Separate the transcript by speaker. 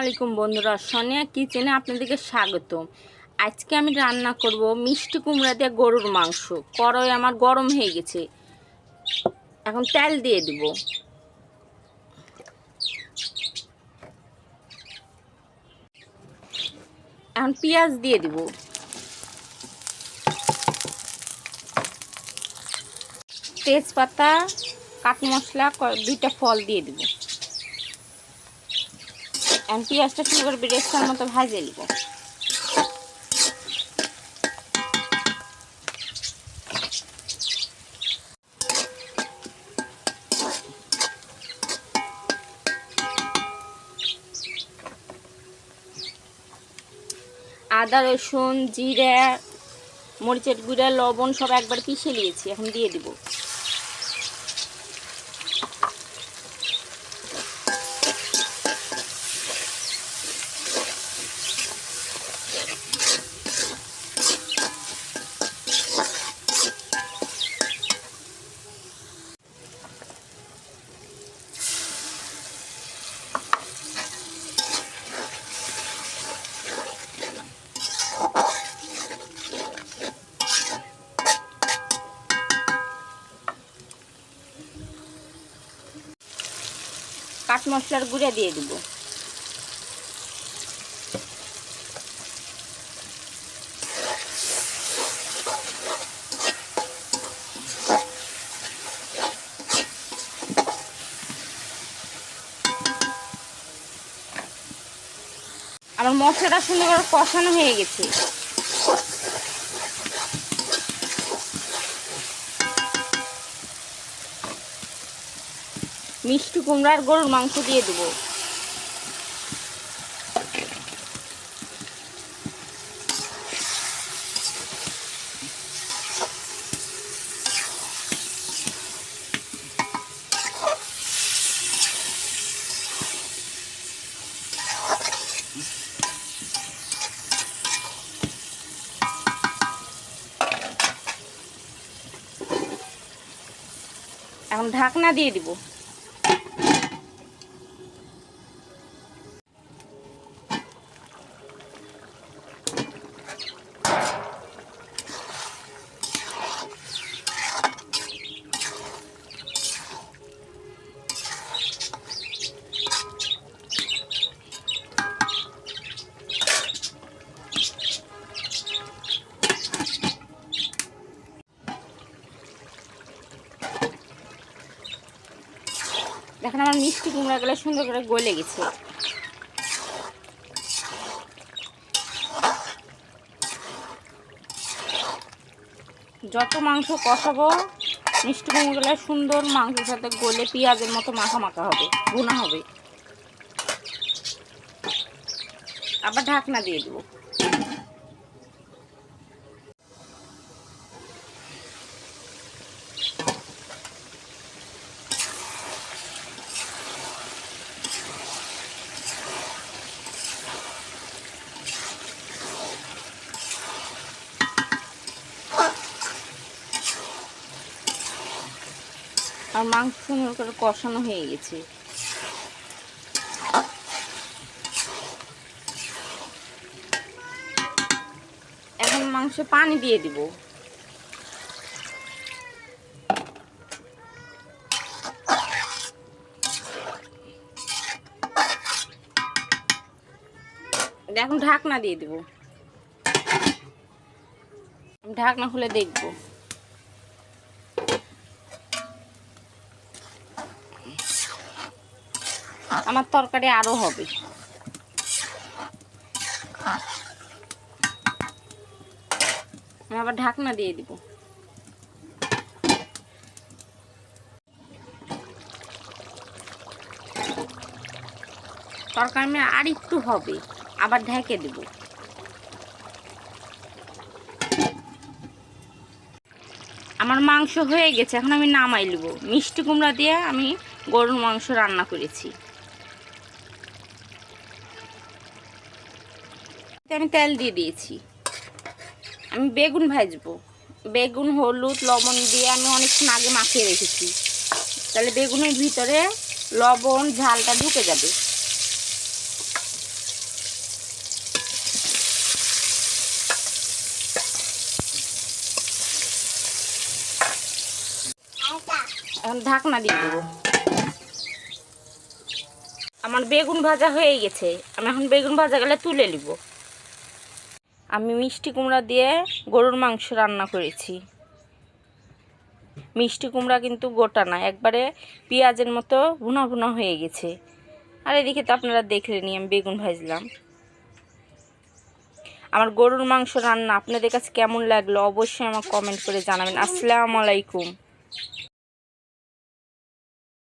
Speaker 1: আলাইকুম বন্ধুরা, সোনিয়া কিচেনে আপনাদেরকে স্বাগত আজকে আমি রান্না করব মিষ্টি কুমড়া দিয়ে গরুর মাংস। কড়াই আমার গরম হয়ে গেছে। এখন তেল দিয়ে দিব। এখন পেঁয়াজ দিয়ে দিব। তেজপাতা কাঠ মশলা দুইটা ফল দিয়ে দিব। এখন পেঁয়াজটা শুরু করে বেরেস্তার মতো ভাজে নিব। আদা, রসুন, জিরে, মরিচের গুঁড়া, লবণ সব একবার পিষে নিয়েছি, এখন দিয়ে দিব। কাঠ মশলার গুঁড়া দিয়ে দিব। আমার মশলাটা সুন্দর কষানো হয়ে গেছে। মিষ্টি কুমড়ার গরুর মাংস দিয়ে দেবো। এখন ঢাকনা দিয়ে দিব। দেখেন আমার মিষ্টি কুমড়াগুলো সুন্দর করে গলে গেছে। যত মাংস কষাবো, মিষ্টি কুমড়োগুলো সুন্দর মাংসের সাথে গলে পেঁয়াজের মতো মাখা মাখা হবে, ভুনা হবে। আবার ঢাকনা দিয়ে দেবো। আর মাংস সুন্দর করে কষানো হয়ে গেছে। এখন মাংসে পানি দিয়ে দিব। এখন ঢাকনা দিয়ে দিব। ঢাকনা খুলে দেখব। আমার তরকারি আরও হবে। আমি আবার ঢাকনা দিয়ে দিব। তরকারি আর একটু হবে, আবার ঢেকে দেব। আমার মাংস হয়ে গেছে, এখন আমি নামাই নেব। মিষ্টি কুমড়া দিয়ে আমি গরুর মাংস রান্না করেছি। আমি তেল দিয়ে দিয়েছি। আমি বেগুন ভাজবো। বেগুন, হলুদ, লবণ দিয়ে আমি অনেকক্ষণ আগে মাখিয়ে রেখেছি। তাহলে বেগুনের ভিতরে লবণ, ঝালটা ঢুকে যাবে। এখন ঢাকনা দিয়ে দেবো। আমার বেগুন ভাজা হয়ে গেছে। আমি এখন বেগুন ভাজা গেলে তুলে নিবো। আমি মিষ্টি কুমড়া দিয়ে গরুর মাংস রান্না করেছি। মিষ্টি কুমড়া কিন্তু গোটা না, একবারে পেঁয়াজের মতো ভুনা ভুনা হয়ে গেছে। আর এদিকে তো আপনারা দেখলেনি আমি বেগুন ভাজলাম। আমার গরুর মাংস রান্না আপনাদের কাছে কেমন লাগল অবশ্যই আমার কমেন্ট করে জানাবেন। আসসালামু আলাইকুম।